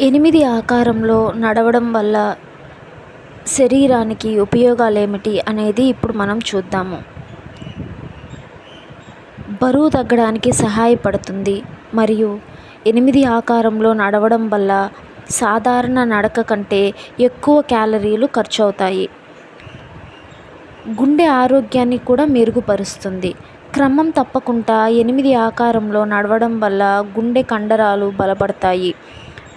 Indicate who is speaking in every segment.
Speaker 1: ఎనిమిది ఆకారంలో నడవడం వల్ల శరీరానికి ఉపయోగాలు ఏమిటి అనేది ఇప్పుడు మనం చూద్దాము. బరువు తగ్గడానికి సహాయపడుతుంది. మరియు ఎనిమిది ఆకారంలో నడవడం వల్ల సాధారణ నడక కంటే ఎక్కువ క్యాలరీలు ఖర్చు అవుతాయి గుండె ఆరోగ్యాన్ని కూడా మెరుగుపరుస్తుంది. క్రమం తప్పకుండా ఎనిమిది ఆకారంలో నడవడం వల్ల గుండె కండరాలు బలపడతాయి.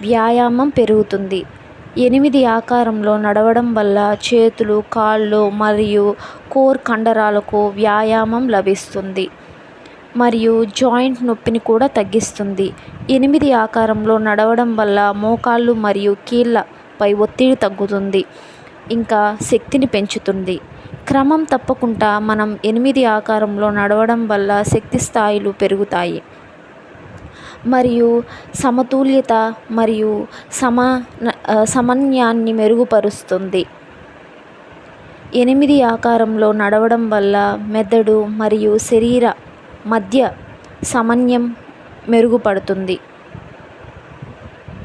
Speaker 1: వ్యాయామం పెరుగుతుంది. ఎనిమిది ఆకారంలో నడవడం వల్ల చేతులు కాళ్ళు మరియు కోర్ కండరాలకు వ్యాయామం లభిస్తుంది. మరియు జాయింట్ నొప్పిని కూడా తగ్గిస్తుంది. ఎనిమిది ఆకారంలో నడవడం వల్ల మోకాళ్ళు మరియు కీళ్ళపై ఒత్తిడి తగ్గుతుంది. ఇంకా శక్తిని పెంచుతుంది. క్రమం తప్పకుండా మనం ఎనిమిది ఆకారంలో నడవడం వల్ల శక్తి స్థాయిలు పెరుగుతాయి. మరియు సమతుల్యత మరియు సమా సమన్యాన్ని మెరుగుపరుస్తుంది. ఎనిమిది ఆకారంలో నడవడం వల్ల మెదడు మరియు శరీర మధ్య సమన్యం మెరుగుపడుతుంది.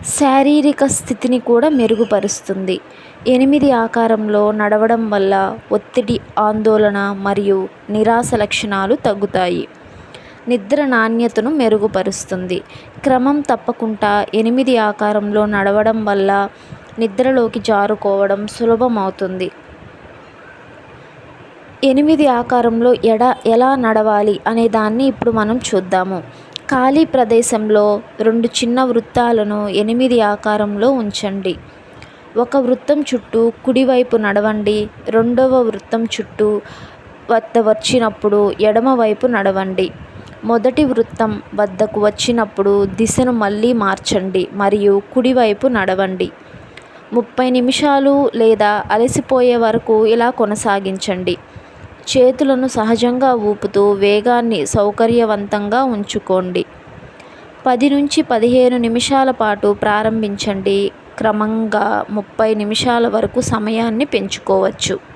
Speaker 1: శారీరక స్థితిని కూడా మెరుగుపరుస్తుంది. ఎనిమిది ఆకారంలో నడవడం వల్ల ఒత్తిడి ఆందోళన మరియు నిరాశ లక్షణాలు తగ్గుతాయి. నిద్ర నాణ్యతను మెరుగుపరుస్తుంది. క్రమం తప్పకుండా ఎనిమిది ఆకారంలో నడవడం వల్ల నిద్రలోకి జారుకోవడం సులభం అవుతుంది ఎనిమిది ఆకారంలో ఎడ ఎలా నడవాలి అనే దాన్ని ఇప్పుడు మనం చూద్దాము. ఖాళీ ప్రదేశంలో రెండు చిన్న వృత్తాలను ఎనిమిది ఆకారంలో ఉంచండి. ఒక వృత్తం చుట్టూ కుడివైపు నడవండి రెండవ వృత్తం చుట్టూ వద్ద వచ్చినప్పుడు ఎడమవైపు నడవండి. మొదటి వృత్తం వద్దకు వచ్చినప్పుడు దిశను మళ్ళీ మార్చండి మరియు కుడివైపు నడవండి. ముప్పై నిమిషాలు లేదా అలసిపోయే వరకు ఇలా కొనసాగించండి. చేతులను సహజంగా ఊపుతూ వేగాన్ని సౌకర్యవంతంగా ఉంచుకోండి. పది నుంచి పదిహేను నిమిషాల పాటు ప్రారంభించండి. క్రమంగా ముప్పై నిమిషాల వరకు సమయాన్ని పెంచుకోవచ్చు.